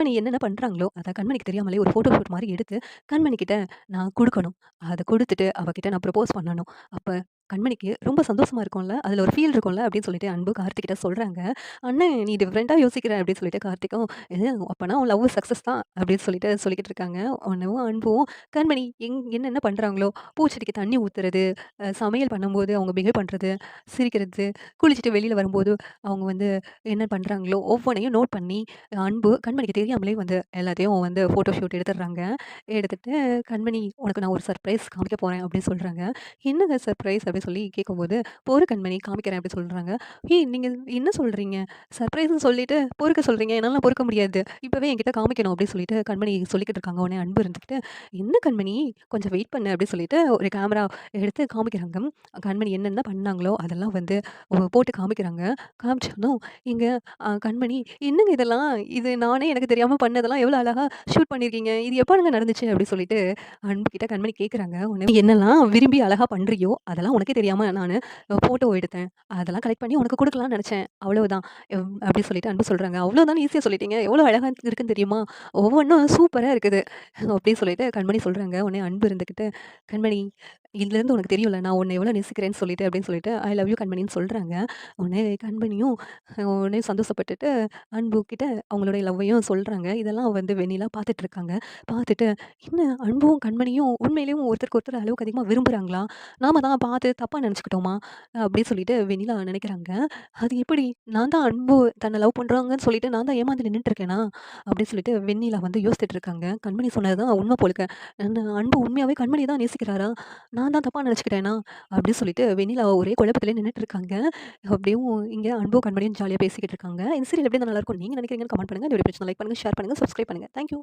கண்மணி என்னென்ன பண்ணுறாங்களோ அதை கண்மணிக்கு தெரியாமலே ஒரு ஃபோட்டோ ஷூட் மாதிரி எடுத்து, கண்மணிக்கிட்ட நான் கொடுக்கணும் அதை கொடுத்துட்டு அவகிட்ட நான் ப்ரப்போஸ் பண்ணணும். அப்போ கண்மணிக்கு ரொம்ப சந்தோஷமா இருக்கும்ல. அதில் ஒரு ஃபீல் இருக்கும்ல அப்படின்னு சொல்லிட்டு அன்பு கார்த்திகிட்ட சொல்கிறாங்க அண்ணன் நீ டிஃப்ரெண்ட்டாக யோசிக்கிற" அப்படின்னு சொல்லிட்டு கார்த்திக்கும், "இது அப்பனா உன் லவ் சக்ஸஸ் தான்" அப்படின்னு சொல்லிட்டு சொல்லிக்கிட்டு இருக்காங்க. உன்னவும் அன்பும் கண்மணி எங் என்னென்ன பண்ணுறாங்களோ பூச்செடிக்கு தண்ணி ஊற்றுறது சமையல் பண்ணும்போது அவங்க பிஹேவ் பண்ணுறது சிரிக்கிறது, குளிச்சுட்டு வெளியில் வரும்போது அவங்க வந்து என்ன பண்ணுறாங்களோ ஒவ்வொன்னையும் நோட் பண்ணி அன்பு கண்மணிக்கு தெரியாமலே வந்து எல்லாத்தையும் வந்து ஃபோட்டோ ஷூட் எடுத்துடுறாங்க. எடுத்துகிட்டு "கண்மணி உனக்கு நான் ஒரு சர்ப்ரைஸ் காமிக்க போகிறேன் அப்படின்னு சொல்கிறாங்க "என்னங்க சர்ப்ரைஸ்?" அப்படின்னு சொல்லி கேட்கும்போது, "பொறு கண்மணி காமிக்கிறேன்" அப்படின்னு சொல்கிறாங்க "ஏய் நீங்கள் என்ன சொல்கிறீங்க சர்ப்ரைஸ்ன்னு சொல்லிட்டு பொறுக்க சொல்கிறீங்க என்னால் பொறுக்க முடியாது. இப்போவே என்கிட்ட காமிக்கணும்" அப்படின்னு சொல்லிட்டு கண்மணி சொல்லிக்கிட்டு இருக்காங்க. உடனே அன்பு இருந்துக்கிட்டு "என்ன கண்மணி கொஞ்சம் வெயிட் பண்ணு" அப்படின்னு சொல்லிட்டு ஒரு கேமரா எடுத்து காமிக்கிறாங்க. கண்மணி என்னென்ன பண்ணாங்களோ அதெல்லாம் வந்து போட்டு காமிக்கிறாங்க. காமிச்சதும் இங்கே கண்மணி, "என்னங்க இதெல்லாம்? இது நானே எனக்கு தெரியாமல் பண்ணதெல்லாம் எவ்வளோ அழகாக ஷூட் பண்ணியிருக்கீங்க. இது எப்போங்க நடந்துச்சு?" அப்படின்னு சொல்லிட்டு அன்பு கிட்ட கண்மணி கேட்குறாங்க. உடனே என்னெல்லாம் விரும்பி அழகாக பண்ணுறியோ அதெல்லாம் உனக்கு தெரியாமல் நான் ஃபோட்டோ எடுத்தேன். அதெல்லாம் கலெக்ட் பண்ணி உனக்கு கொடுக்கலாம்னு நினச்சேன் அவ்வளோதான் அப்படி அப்படின்னு சொல்லிட்டு அன்பு சொல்கிறாங்க அவ்வளோதான் ஈஸியாக சொல்லிட்டீங்க. எவ்வளோ அழகாக இருக்குன்னு தெரியுமா? ஒவ்வொன்றும் சூப்பராக இருக்குது" அப்படின்னு சொல்லிட்டு கண்மணி சொல்கிறாங்க உடனே அன்பு இருந்துக்கிட்டு "கண்மணி இதுலேருந்து உனக்கு தெரியல நான் உன்னை எவ்வளோ நேசிக்கிறேன்னு சொல்லிட்டு" அப்படின்னு சொல்லிட்டு "ஐ லவ் யூ கண்மணின்னு" சொல்கிறாங்க உடனே கண்மணியும் உடனே சந்தோஷப்பட்டுட்டு அன்பு கிட்ட அவங்களுடைய லவ்வையும் சொல்கிறாங்க இதெல்லாம் வந்து வெண்ணிலா பார்த்துட்டு இருக்காங்க. பார்த்துட்டு, "என்ன அன்பும், கண்மணியும் உண்மையிலேயும் ஒருத்தருக்கு ஒருத்தர் அளவுக்கு அதிகமாக விரும்புறாங்களா? நாம தான் பார்த்து தப்பாக நினச்சிக்கிட்டோமா அப்படின்னு சொல்லிட்டு வெண்ணிலா நினைக்கிறாங்க "அது எப்படி? நான் தான் அன்பு தன்னை லவ் பண்ணுறாங்கன்னு சொல்லிட்டு நான் தான் ஏமாந்து நின்றுட்டு இருக்கேனா?" அப்படின்னு சொல்லிட்டு வெண்ணிலா வந்து யோசிச்சுட்டு இருக்காங்க. கண்மணி சொன்னது தான் உண்மை போலுக்க. அன்பு உண்மையாகவே கண்மணி தான் நேசிக்கிறாரா? நான் தான் தப்பாக நெனச்சுக்கிட்டேனா? அப்படின்னு சொல்லிட்டு வெண்ணிலா ஒரே குழப்பத்திலே நின்றுட்டு இருக்காங்க. அப்படியும் இங்கே அன்போ கண்மணியும் ஜாலியாக பேசிக்கிட்டு இருக்காங்க. இந்த சீரியல் எப்படி நல்லாயிருக்கும் நீங்க நினைக்கிறீங்கன்னு கமெண்ட் பண்ணுங்க. இந்த வீடியோ பிடிச்சிருந்தா லைக் பண்ணுங்க, ஷேர் பண்ணுங்க, சப்ஸ்கிரைப் பண்ணுங்க. Thank you.